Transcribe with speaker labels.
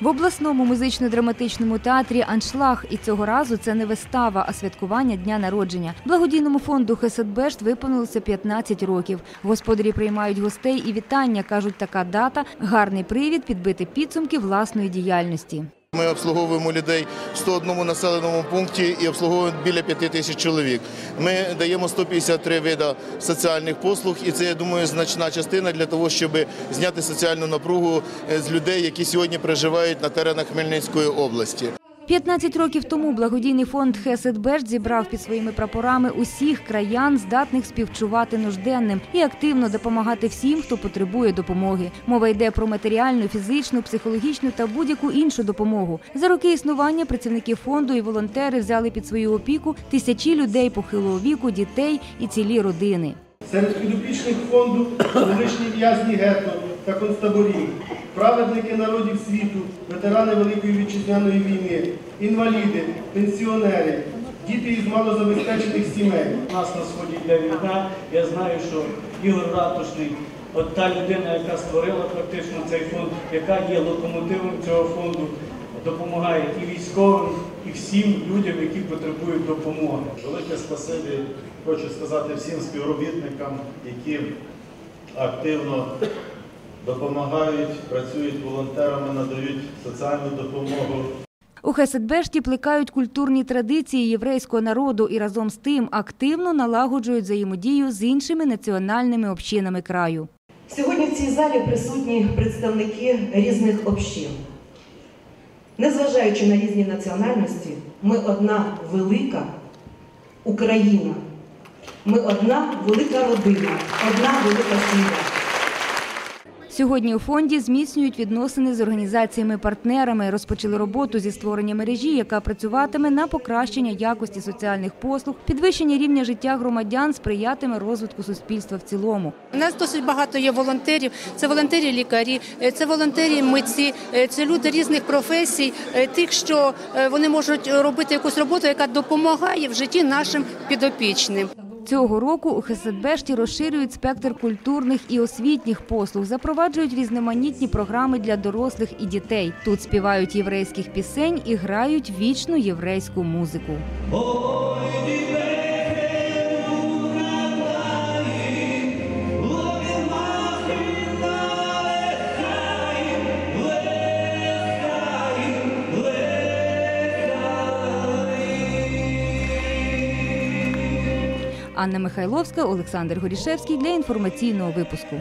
Speaker 1: В обласному музично-драматичному театрі Аншлаг і цього разу це не вистава, а святкування дня народження. Благодійному фонду Хеседбешт виповнилося 15 років. Господарі приймають гостей і вітання. кажуть, така дата гарний привід підбити підсумки власної діяльності.
Speaker 2: Ми обслуговуємо людей в 101 населеному пункті і обслуговуємо біля 5 тисяч чоловік. Ми даємо 153 види соціальних послуг, і це я думаю значна частина для того, щоб зняти соціальну напругу е, з людей, які сьогодні проживають на теренах Хмельницької області.
Speaker 1: 15 років тому благодійний фонд Хеседбешт зібрав під своїми прапорами усіх краян, здатних співчувати нужденним і активно допомагати всім, хто потребує допомоги. Мова йде про матеріальну, фізичну, психологічну та будь-яку іншу допомогу. За роки існування працівники фонду і волонтери взяли під свою опіку тисячі людей похилого віку, дітей і цілі родини.
Speaker 3: Серед підопічних фонду колишні в'язні гетто та концтаборів, праведники народів світу, ветерани Великої вітчизняної війни, інваліди, пенсіонери, діти із малозабезпечених сімей.
Speaker 4: У нас на сході йде війна. Я знаю, що Ігор Ратушний, от та людина, яка створила практично цей фонд, яка є локомотивом цього фонду, допомагає і військовим, і всім людям, які потребують допомоги.
Speaker 5: Велике спасибі хочу сказати всім співробітникам, які активно допомагають, працюють волонтерами, надають соціальну допомогу.
Speaker 1: У Хеседбешті плекають культурні традиції єврейського народу і разом з тим активно налагоджують взаємодію з іншими національними общинами краю.
Speaker 6: Сьогодні в цій залі присутні представники різних общин. Незважаючи на різні національності, ми одна велика Україна. Ми одна велика родина, одна велика сім'я.
Speaker 1: Сьогодні у фонді зміцнюють відносини з організаціями-партнерами. Розпочали роботу зі створення мережі, яка працюватиме на покращення якості соціальних послуг, підвищення рівня життя громадян, сприятиме розвитку суспільства в цілому.
Speaker 7: У нас досить багато є волонтерів. Це волонтери лікарі, е, це волонтери митці, е, це люди різних професій, е, тих, що вони можуть робити якусь роботу, яка допомагає в житті нашим підопічним.
Speaker 1: Цього року у Хеседбешті розширюють спектр культурних і освітніх послуг, запроваджують різноманітні програми для дорослих і дітей. Тут співають єврейських пісень і грають вічну єврейську музику. Анна Михайловська, Олександр Горішевський для інформаційного випуску.